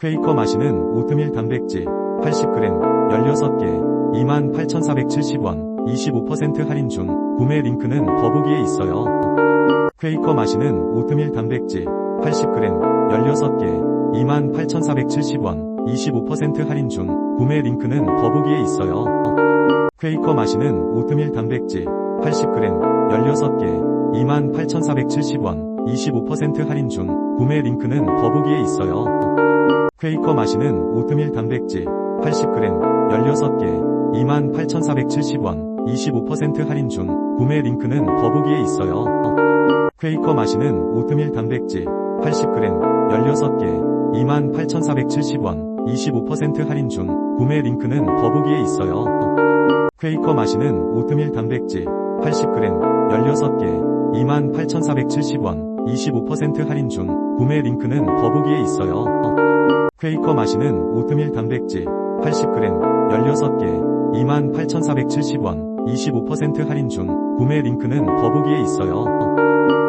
퀘이커 마시는 오트밀 단백질 80g 16개 28,470원 25% 할인 중 구매 링크는 더보기에 있어요. 퀘이커 마시는 오트밀 단백질 80g 16개 28,470원 25% 할인 중 구매 링크는 더보기에 있어요. 퀘이커 마시는 오트밀 단백질 80g 16개 28,470원 25% 할인 중 구매 링크는 더보기에 있어요. 퀘이커 마시는 오트밀 단백질 80g 16개 28,470원 25% 할인 중 구매 링크는 더보기에 있어요. 퀘이커 마시는 오트밀 단백질 80g 16개 28,470원 25% 할인 중 구매 링크는 더보기에 있어요. 퀘이커 마시는 오트밀 단백질 80g 16개 28,470원 25% 할인 중 구매 링크는 더보기에 있어요. 퀘이커 마시는 오트밀 단백질 80g 16개 28,470원 25% 할인 중 구매 링크는 더보기에 있어요.